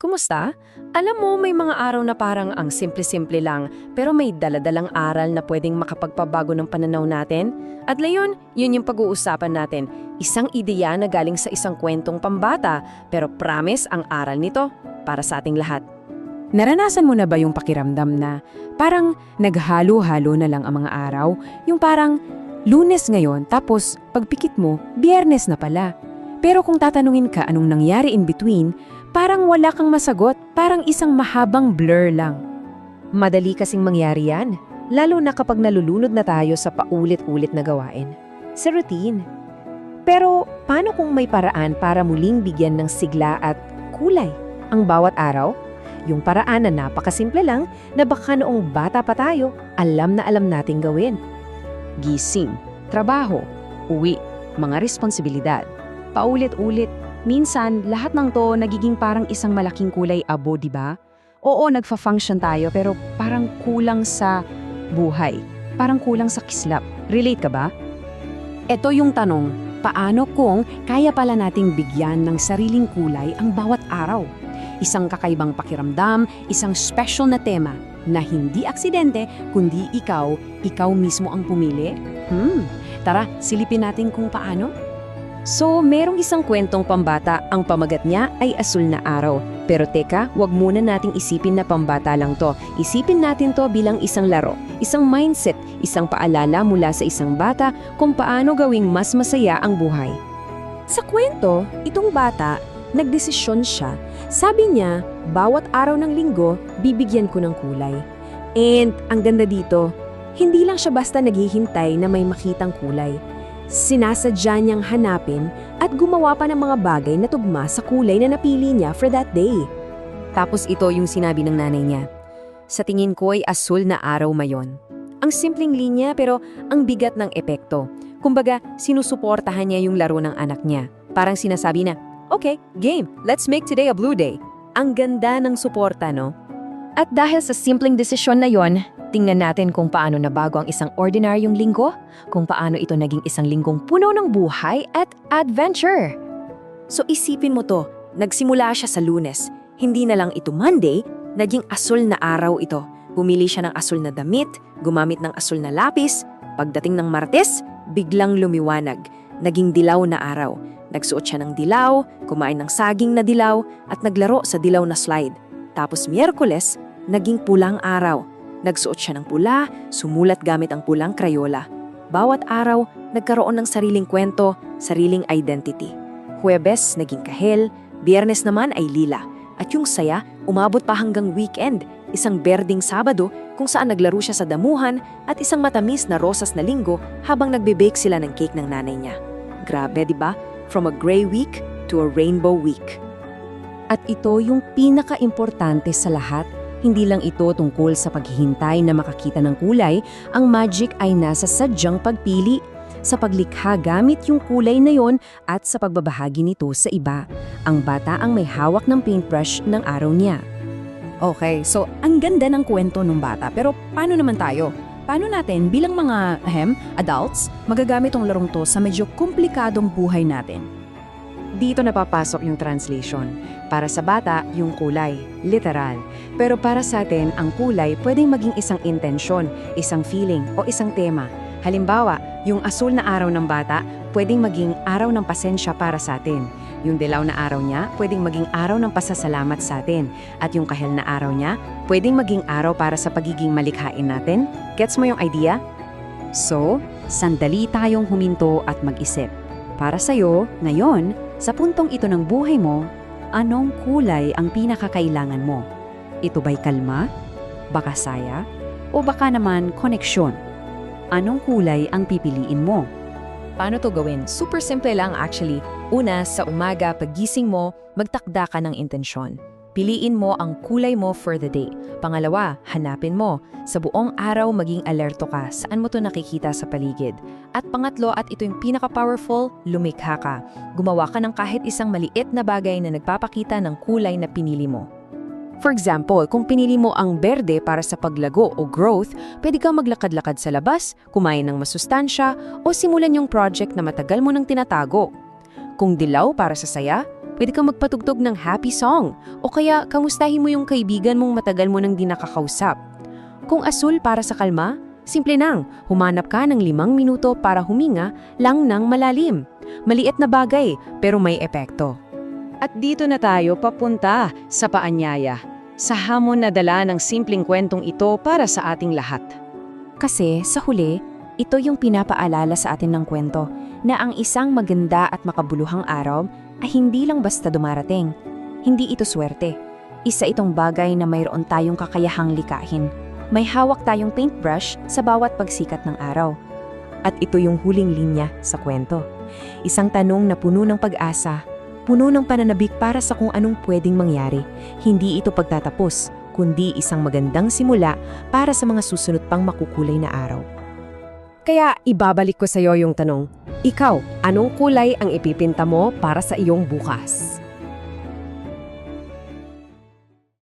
Kumusta? Alam mo, may mga araw na parang ang simple-simple lang, pero may daladalang aral na pwedeng makapagpabago ng pananaw natin. At layon, yun yung pag-uusapan natin. Isang ideya na galing sa isang kwentong pambata, pero promise ang aral nito para sa ating lahat. Naranasan mo na ba yung pakiramdam na parang naghalo-halo na lang ang mga araw? Yung parang lunes ngayon tapos pagpikit mo, biyernes na pala. Pero kung tatanungin ka anong nangyari in between, parang wala kang masagot, parang isang mahabang blur lang. Madali kasing mangyari yan, lalo na kapag nalulunod na tayo sa paulit-ulit na gawain. Sa routine. Pero paano kung may paraan para muling bigyan ng sigla at kulay ang bawat araw? Yung paraan na napakasimple lang na baka noong bata pa tayo, alam na alam nating gawin. Gising, trabaho, uwi, mga responsibilidad. Paulit-ulit, minsan lahat ng to nagiging parang isang malaking kulay abo, di ba? Oo, nagfa-function tayo pero parang kulang sa buhay. Parang kulang sa kislap. Relate ka ba? Ito yung tanong, paano kung kaya pala nating bigyan ng sariling kulay ang bawat araw? Isang kakaibang pakiramdam, isang special na tema na hindi aksidente kundi ikaw, ikaw mismo ang pumili? Hmm, tara, silipin natin kung paano. So, merong isang kwentong pambata, ang pamagat niya ay asul na araw. Pero teka, wag muna nating isipin na pambata lang to. Isipin natin to bilang isang laro, isang mindset, isang paalala mula sa isang bata kung paano gawing mas masaya ang buhay. Sa kwento, itong bata, nagdesisyon siya. Sabi niya, bawat araw ng linggo, bibigyan ko ng kulay. And ang ganda dito, hindi lang siya basta naghihintay na may makitang kulay. Sinasadya niyang hanapin at gumawa pa ng mga bagay na tugma sa kulay na napili niya for that day. Tapos ito yung sinabi ng nanay niya. Sa tingin ko ay asul na araw mayon. Ang simpleng linya pero ang bigat ng epekto. Kumbaga, sinusuportahan niya yung laro ng anak niya. Parang sinasabi na, Okay, game, let's make today a blue day. Ang ganda ng suporta, no? At dahil sa simpleng desisyon na yon, tingnan natin kung paano nabago ang isang ordinaryong linggo, kung paano ito naging isang linggong puno ng buhay at adventure. So isipin mo to, nagsimula siya sa lunes. Hindi na lang ito Monday, naging asul na araw ito. Pumili siya ng asul na damit, gumamit ng asul na lapis. Pagdating ng Martes, biglang lumiwanag. Naging dilaw na araw. Nagsuot siya ng dilaw, kumain ng saging na dilaw, at naglaro sa dilaw na slide. Tapos Miyerkules, naging pulang araw. Nagsuot siya ng pula, sumulat gamit ang pulang krayola. Bawat araw, nagkaroon ng sariling kwento, sariling identity. Huwebes, naging kahel, biyernes naman ay lila. At yung saya, umabot pa hanggang weekend, isang berding Sabado kung saan naglaro siya sa damuhan at isang matamis na rosas na linggo habang nagbe-bake sila ng cake ng nanay niya. Grabe, di ba? From a gray week to a rainbow week. At ito yung pinaka-importante sa lahat, hindi lang ito tungkol sa paghihintay na makakita ng kulay, ang magic ay nasa sadyang pagpili, sa paglikha gamit yung kulay na yon at sa pagbabahagi nito sa iba. Ang bata ang may hawak ng paintbrush ng araw niya. Okay, so ang ganda ng kwento ng bata, pero paano naman tayo? Paano natin bilang mga ahem, adults magagamit tong larong to sa medyo komplikadong buhay natin? Dito napapasok yung translation. Para sa bata, yung kulay, literal. Pero para sa atin, ang kulay pwedeng maging isang intensyon, isang feeling, o isang tema. Halimbawa, yung asul na araw ng bata, pwedeng maging araw ng pasensya para sa atin. Yung dilaw na araw niya, pwedeng maging araw ng pasasalamat sa atin. At yung kahel na araw niya, pwedeng maging araw para sa pagiging malikhain natin. Gets mo yung idea? So, sandali tayong huminto at mag-isip. Para sa'yo, ngayon, sa puntong ito ng buhay mo, anong kulay ang pinakakailangan mo? Ito ba'y kalma? Baka saya? O baka naman koneksyon? Anong kulay ang pipiliin mo? Paano to gawin? Super simple lang actually. Una, sa umaga, pagising mo, magtakda ka ng intensyon. Piliin mo ang kulay mo for the day. Pangalawa, hanapin mo. Sa buong araw, maging alerto ka. Saan mo to nakikita sa paligid? At pangatlo, at ito yung pinaka-powerful, lumikha ka. Gumawa ka ng kahit isang maliit na bagay na nagpapakita ng kulay na pinili mo. For example, kung pinili mo ang berde para sa paglago o growth, pwede kang maglakad-lakad sa labas, kumain ng masustansya, o simulan yung project na matagal mo nang tinatago. Kung dilaw para sa saya, Pwede kang magpatugtog ng happy song. O kaya, kamustahin mo yung kaibigan mong matagal mo nang di nakakausap. Kung asul para sa kalma, simple nang, humanap ka ng limang minuto para huminga lang ng malalim. Maliit na bagay, pero may epekto. At dito na tayo papunta sa paanyaya. Sa hamon na dala ng simpleng kwentong ito para sa ating lahat. Kasi sa huli, ito yung pinapaalala sa atin ng kwento na ang isang maganda at makabuluhang araw ay hindi lang basta dumarating. Hindi ito swerte. Isa itong bagay na mayroon tayong kakayahang likahin. May hawak tayong paintbrush sa bawat pagsikat ng araw. At ito yung huling linya sa kwento. Isang tanong na puno ng pag-asa, puno ng pananabik para sa kung anong pwedeng mangyari. Hindi ito pagtatapos, kundi isang magandang simula para sa mga susunod pang makukulay na araw. Kaya ibabalik ko sa iyo yung tanong, ikaw, anong kulay ang ipipinta mo para sa iyong bukas?